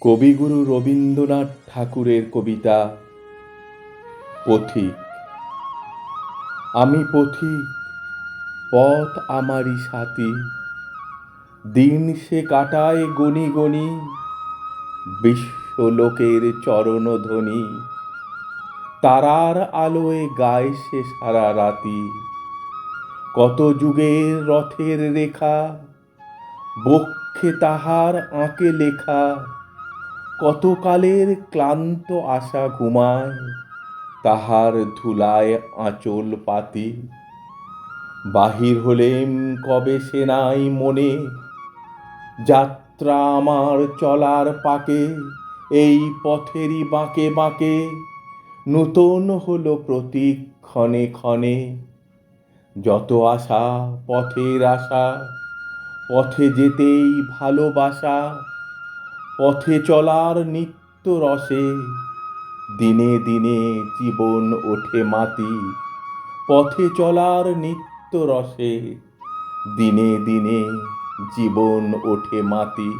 কবিগুরু রবীন্দ্রনাথ ঠাকুরের কবিতা পথিক। আমি পথিক, পথ আমারই সাথী। দিন সে কাটায় গনি গনি, বিশ্বলোকের চরণধ্বনি। তারার আলোয় গায় সে সারা রাতি। কত যুগের রথের রেখা, বক্ষে তাহার আঁকে লেখা। কতকালের ক্লান্ত আশা ঘুমায়, তাহার ধুলায় আঁচল পাতি। বাহির হলেম কবে সে নাই মনে, যাত্রা আমার চলার পাকে, এই পথেরই বাঁকে বাঁকে, নূতন হলো প্রতীক ক্ষণে ক্ষণে। যত আশা পথের আশা, পথে যেতেই ভালোবাসা পথে চলার নিত্য রসে। দিনে দিনে জীবন ওঠে মাতি পথে চলার নিত্য রসে। দিনে দিনে জীবন ওঠে মাতি